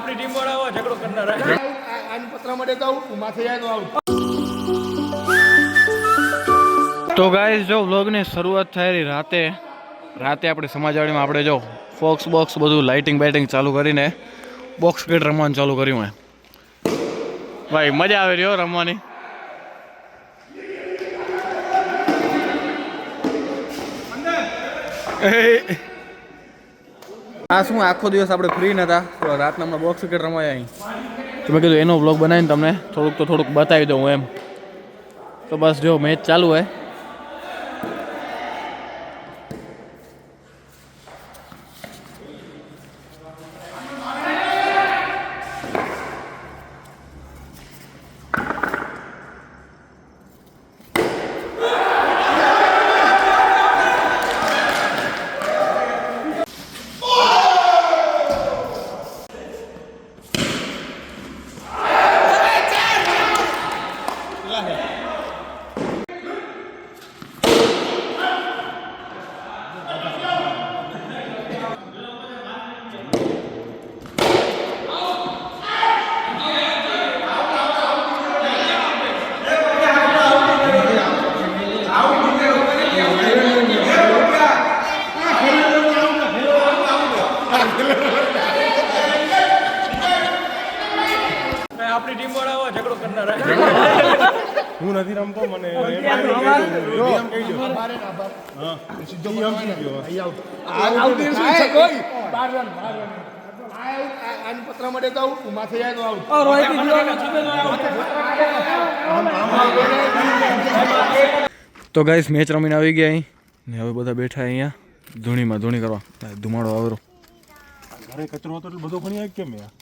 આપણી ટીમ વાળા ઝઘડો કરનાર. આની પત્ર માટે તો આવું માથે જાય તો આવું. તો ગાઈઝ જો વ્લોગની શરૂઆત થયેલી રાતે રાતે આપણે સમાજવાડીમાં આપણે જો ફોક્સ બોક્સ બધું લાઇટિંગ બાઇટિંગ ચાલુ કરીને બોક્સ ક્રિકેટ રમવાનું ચાલુ કર્યું હે ભાઈ મજા આવે રહ્યો રમવાની. આ શું આખો દિવસ આપણે ફ્રી નતા? રાતના હમણાં બોક્સ ક્રિકેટ રમાયા અહીં. તો મેં કીધું એનો બ્લોગ બનાવીને તમને થોડુંક તો થોડુંક બતાવી દઉં એમ. તો બસ જો મેચ ચાલુ હે આપણી ટીમ વાળા ઝઘડો કરનાર. હું નથી રમતો મને પત્ર માટે તો આવું માથે જાય તો આવું તો ગાઈસ મેચ રમીને આવી ગયા અહીં. ને હવે બધા બેઠા અહીંયા ધૂણીમાં ધૂણી કરવા. ધુમાડો આવેરો. ઘરે કચરો હતો એટલે બધો ખણી આવી કેમ યાર?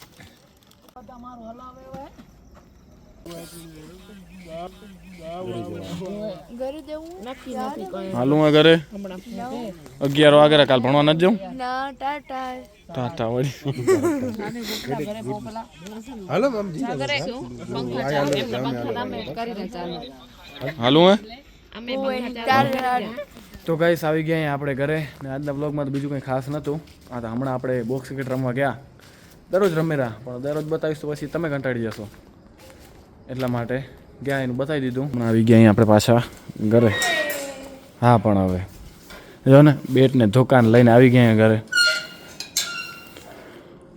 હાલું આ ઘરે? અગિયાર વાગે કાલ ભણવા નથી જાઉં? ના ટાટા ટાટા વળી. હાલો હાલું હે તો ગાઈસ આવી ગયા અહીંયા આપણે ઘરે. ને આજના બ્લોગમાં તો બીજું કંઈ ખાસ નહોતું. આ તો હમણાં આપણે બોક્સ ક્રિકેટ રમવા ગયા. દરરોજ રમેરા પણ દરરોજ બતાવીશ તો પછી તમે કંટાળી જશો. એટલા માટે ગયા એનું બતાવી દીધું. હમણાં આવી ગયા અહીંયા આપણે પાછા ઘરે. હા પણ હવે. જો ને બેટને ધોકાન લઈને આવી ગયા ઘરે.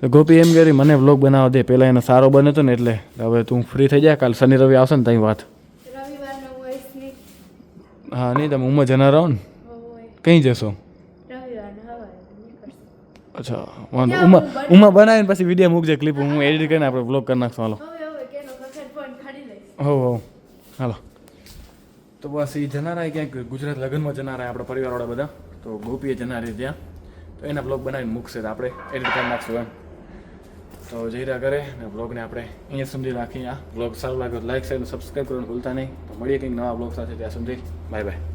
તો ગોપી એમ કરી મને બ્લોગ બનાવવા દે. પહેલાં એનો સારો બને હતો ને એટલે. હવે તું ફ્રી થઈ જાય કાલ શનિ રવિ આવશે ને તઈ વાત. હા નહીં તમે ઉમર જનાર રહો ને. કઈ જશો? અચ્છા વાંધો. ઉમા ઉમા બનાવીને પછી વીડિયો મૂકજે ક્લિપ હું એડિટ કરીને આપણે બ્લોગ કરી નાખશું. હાલો. હવે હવે કેનો કસર પણ ખાડી લઈશ. હો હો હાલો. તો બસ એ જનારા ક્યાંક ગુજરાત લગ્નમાં જનારા આપણા પરિવારવાળા બધા. તો ગોપીએ જનારી ત્યાં. તો એના બ્લોગ બનાવીને મૂકશે તો આપણે એડિટ કરી નાખશું એમ. તો જઈ રહ્યા કરે ને બ્લોગને આપણે અહીંયા સમજી રાખીએ આ. બ્લોગ સારો લાગ્યો લાઈક શેર સબસ્ક્રાઈબ કરવાનું ભૂલતા નહીં. તો મળીએ કંઈક નવા બ્લોગ સાથે ત્યાં સુધી. Bye bye